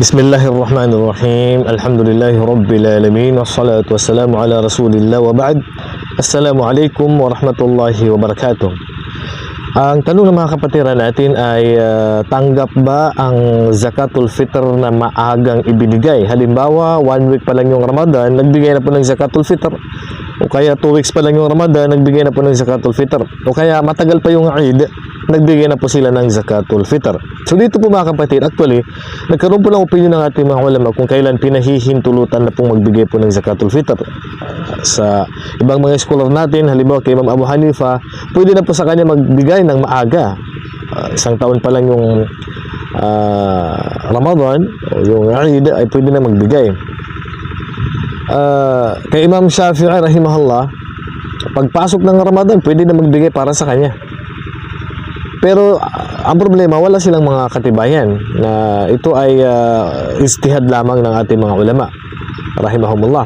بسم الله الرحمن الرحيم الحمد لله رب العالمين والصلاة والسلام على رسول الله وبعد السلام عليكم ورحمة الله وبركاته ang tanong ng mga kapatiran natin ay ah, tanggap ba ang zakatul fitr na maagang ibinigay? Halimbawa, one week pa lang yung Ramadan, nagbigay na po ng zakatul fitr. O kaya two weeks pa lang yung Ramadan, nagbigay na po ng zakatul fitr. O kaya matagal pa yung Eid, nagbigay na po sila ng zakatul fitr. So dito po mga kapatid, actually, nagkaroon po ng opinion ng ating mga ulama kung kailan pinahihintulutan na pong magbigay po ng zakatul fitr. Sa ibang mga scholar natin, halimbawa kay Imam Abu Hanifa, pwede na po sa kanya magbigay ng maaga. Ah, isang taon pa lang yung ah, Ramadan, o yung Eid, ay pwede na magbigay. Ah, kay Imam Shafi'i rahimahullah, pagpasok ng Ramadan, pwede na magbigay para sa kanya. Pero ang problema, wala silang mga katibayan na ito ay ah, istihad lamang ng ating mga ulama. Rahimahumullah.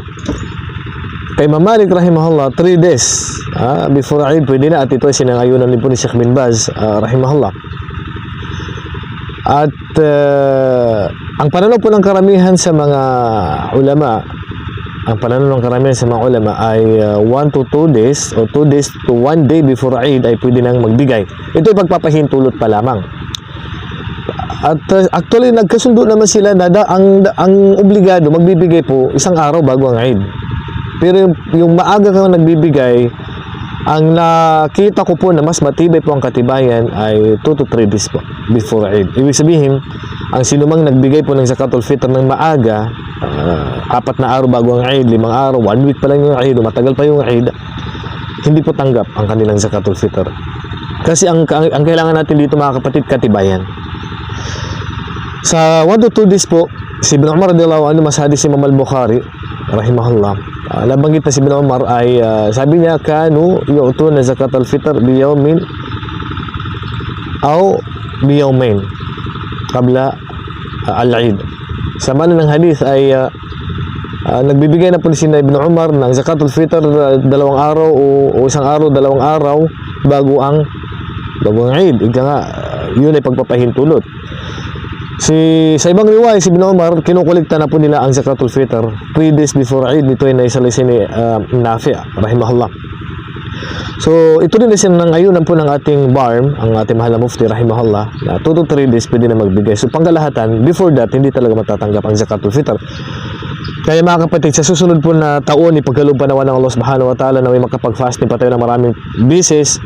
Kay Imam Malik rahimahullah, 3 days ah, before Eid, pwede na at ito ay sinangayunan din po ni Sheikh bin Baz ah, rahimahullah. At ah, ang pananaw po ng karamihan sa mga ulama, ang pananaw ng karamihan sa mga ulama ay 1 to 2 days o 2 days to 1 day before Eid ay pwede nang magbigay. Ito ay pagpapahintulot pa lamang. At uh, actually nagkasundo naman sila na da, ang ang obligado magbibigay po isang araw bago ang Eid. Pero yung, yung maaga kang nagbibigay, ang nakita ko po na mas matibay po ang katibayan ay 2 to 3 days po before Eid. Ibig sabihin, ang sinumang nagbigay po ng zakatul fitr ng maaga, ah, apat na araw bago ang Eid, limang araw, one week pa lang yung Eid, matagal pa yung Eid, hindi po tanggap ang kanilang zakatul fitr. Kasi ang, ang, ang kailangan natin dito mga kapatid, katibayan. Sa 1 to 2 days po, si Ibn Umar radiyallahu anhu mas hadis si Imam al-Bukhari rahimahullah. Uh, nabanggit na si Ibn Umar ay ah, sabi niya kanu yu'tuna zakat al-fitr bi yawmin aw bi yawmain qabla ah, al-Eid. Sa mana ng hadith ay ah, ah, nagbibigay na po si Ibn Umar ng zakatul fitr ah, dalawang araw o, o isang araw, dalawang araw bago ang bago ang Eid. Ika nga, ah, yun ay pagpapahintulot. Si sa ibang riwaya si Ibn Umar kinukulikta na po nila ang zakatul fitr 3 days before Eid nito ay naisalaysay ni uh, Nafi' rahimahullah. So ito din kasi nang ayunan po ng ating barm ang ating mahal na mufti rahimahullah na 2 to 3 days pwede na magbigay. So pangkalahatan before that hindi talaga matatanggap ang zakatul fitr. Kaya mga kapatid, sa susunod po na taon, ipagkaloob pa ng Allah subhanahu wa ta'ala na may makapag-fasting pa tayo ng maraming beses,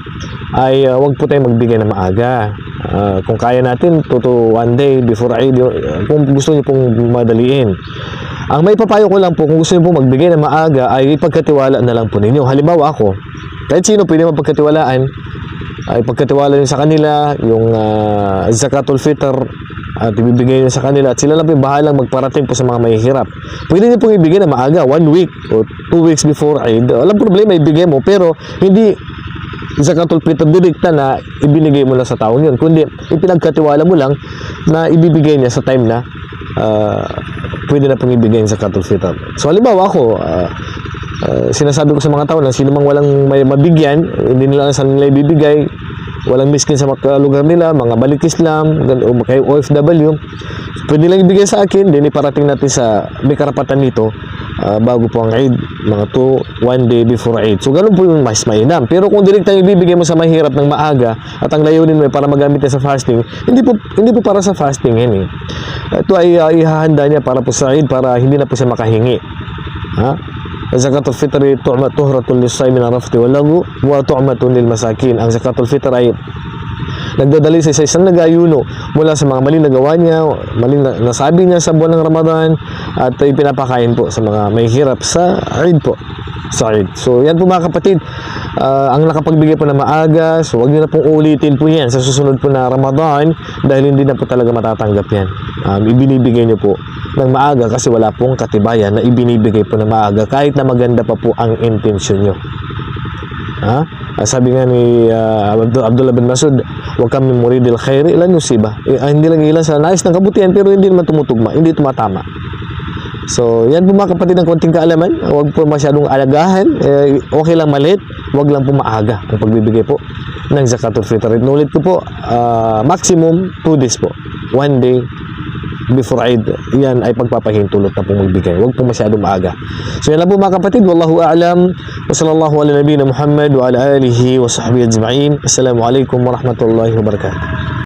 ay uh, wag po tayo magbigay ng maaga. Ah, kung kaya natin, to, to one day before Eid, yung- kung gusto niyo pong madaliin. Ang may papayo ko lang po, kung gusto niyo pong magbigay ng maaga, ay ipagkatiwala na lang po ninyo. Halimbawa ako, kahit sino pwede mapagkatiwalaan, ay pagkatiwala niyo sa kanila, yung ah, zakatul fitr, at ibibigay niyo sa kanila, at sila lang po bahalang magparating po sa mga mahihirap. Pwede niyo pong ibigay na maaga, one week, o two weeks before Eid. Walang problema, ibigay mo, pero hindi zakatul fitr direkta na ibinigay mo lang sa taon yun kundi ipinagkatiwala mo lang na ibibigay niya sa time na ah, pwede na pong ibigay zakatul fitr so halimbawa ako ah, ah, sinasabi ko sa mga tao na sino mang walang may mabigyan hindi nila saan nila ibibigay walang miskin sa mga lugar nila mga balik Islam o kayo OFW pwede lang ibigay sa akin. Din iparating natin sa may karapatan nito ah, bago po ang Eid mga 2 one day before Eid. So ganun po yung mas mainam. Pero kung direkta yung ibibigay mo sa mahirap ng maaga at ang layunin mo ay para magamit niya sa fasting hindi po hindi po para sa fasting yan eh. Ito ay ah, ihahanda niya para po sa Eid para hindi na po siya makahingi. Ha? Zakatul fitr tu'ma tuhratun lis-saimi min rafthi wal lagu wa tu'matun lil masakin. Ang zakatul fitr ay nagdadali sa isang nag-ayuno mula sa mga maling nagawa niya, maling na- nasabi niya sa buwan ng Ramadan at ay pinapakain po sa mga may hirap sa Eid po. Sa Eid. So yan po mga kapatid, ah, ang nakapagbigay po na maaga, so wag niyo na pong ulitin po yan sa susunod po na Ramadan dahil hindi na po talaga matatanggap yan. Um, ibinibigay niyo po ng maaga kasi wala pong katibayan na ibinibigay po na maaga kahit na maganda pa po ang intensyon nyo. Ha? Ah, sabi nga ni Abdul- Abdullah bin Masud, huwag kami muridil khairi ilan yusiba. Eh, ah, hindi lang ilan sa nais ng kabutihan pero hindi naman tumutugma, hindi tumatama. So, yan po mga kapatid ng konting kaalaman. Huwag po masyadong alagahan. Eh, okay lang malit. Huwag lang po maaga ang pagbibigay po ng zakatul fitr. Nulit ko po, ah, maximum 2 days po. One day before Eid, yan ay pagpapahintulot na pong magbigay. Huwag po masyadong maaga. So yan lang po mga kapatid. Wallahu a'lam. Wa sallallahu ala nabiyina Muhammad wa ala alihi wa sahbihi ajma'in. Assalamualaikum warahmatullahi wabarakatuh.